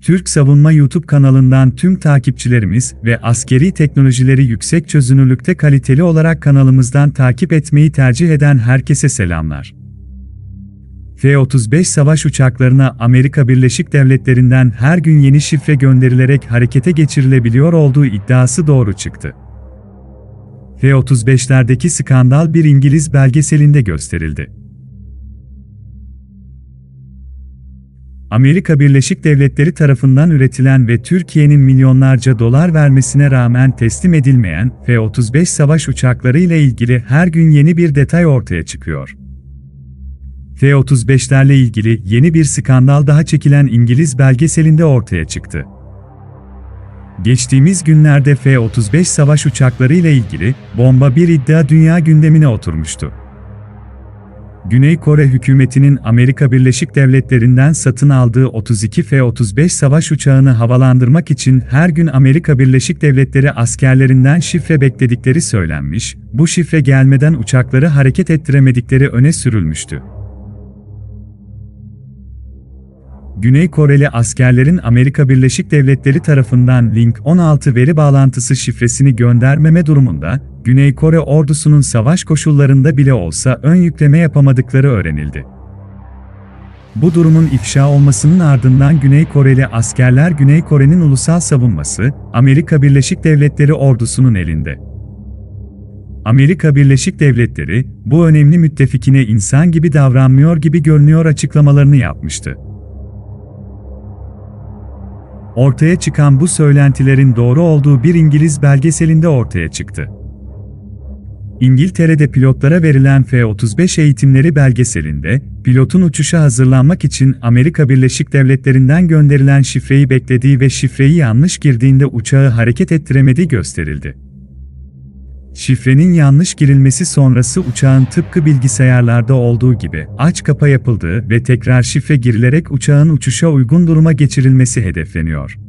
Türk Savunma YouTube kanalından tüm takipçilerimiz ve askeri teknolojileri yüksek çözünürlükte kaliteli olarak kanalımızdan takip etmeyi tercih eden herkese selamlar. F-35 savaş uçaklarına Amerika Birleşik Devletleri'nden her gün yeni şifre gönderilerek harekete geçirilebiliyor olduğu iddiası doğru çıktı. F-35'lerdeki skandal bir İngiliz belgeselinde gösterildi. Amerika Birleşik Devletleri tarafından üretilen ve Türkiye'nin milyonlarca dolar vermesine rağmen teslim edilmeyen F-35 savaş uçakları ile ilgili her gün yeni bir detay ortaya çıkıyor. F-35'lerle ilgili yeni bir skandal daha çekilen İngiliz belgeselinde ortaya çıktı. Geçtiğimiz günlerde F-35 savaş uçakları ile ilgili bomba bir iddia dünya gündemine oturmuştu. Güney Kore hükümetinin Amerika Birleşik Devletleri'nden satın aldığı 32 F-35 savaş uçağını havalandırmak için her gün Amerika Birleşik Devletleri askerlerinden şifre bekledikleri söylenmiş, bu şifre gelmeden uçakları hareket ettiremedikleri öne sürülmüştü. Güney Koreli askerlerin Amerika Birleşik Devletleri tarafından Link 16 veri bağlantısı şifresini göndermeme durumunda, Güney Kore ordusunun savaş koşullarında bile olsa ön yükleme yapamadıkları öğrenildi. Bu durumun ifşa olmasının ardından Güney Koreli askerler Güney Kore'nin ulusal savunması, Amerika Birleşik Devletleri ordusunun elinde. Amerika Birleşik Devletleri, bu önemli müttefikine insan gibi davranmıyor gibi görünüyor açıklamalarını yapmıştı. Ortaya çıkan bu söylentilerin doğru olduğu bir İngiliz belgeselinde ortaya çıktı. İngiltere'de pilotlara verilen F-35 eğitimleri belgeselinde, pilotun uçuşa hazırlanmak için Amerika Birleşik Devletleri'nden gönderilen şifreyi beklediği ve şifreyi yanlış girdiğinde uçağı hareket ettiremediği gösterildi. Şifrenin yanlış girilmesi sonrası uçağın tıpkı bilgisayarlarda olduğu gibi aç kapa yapıldığı ve tekrar şifre girilerek uçağın uçuşa uygun duruma geçirilmesi hedefleniyor.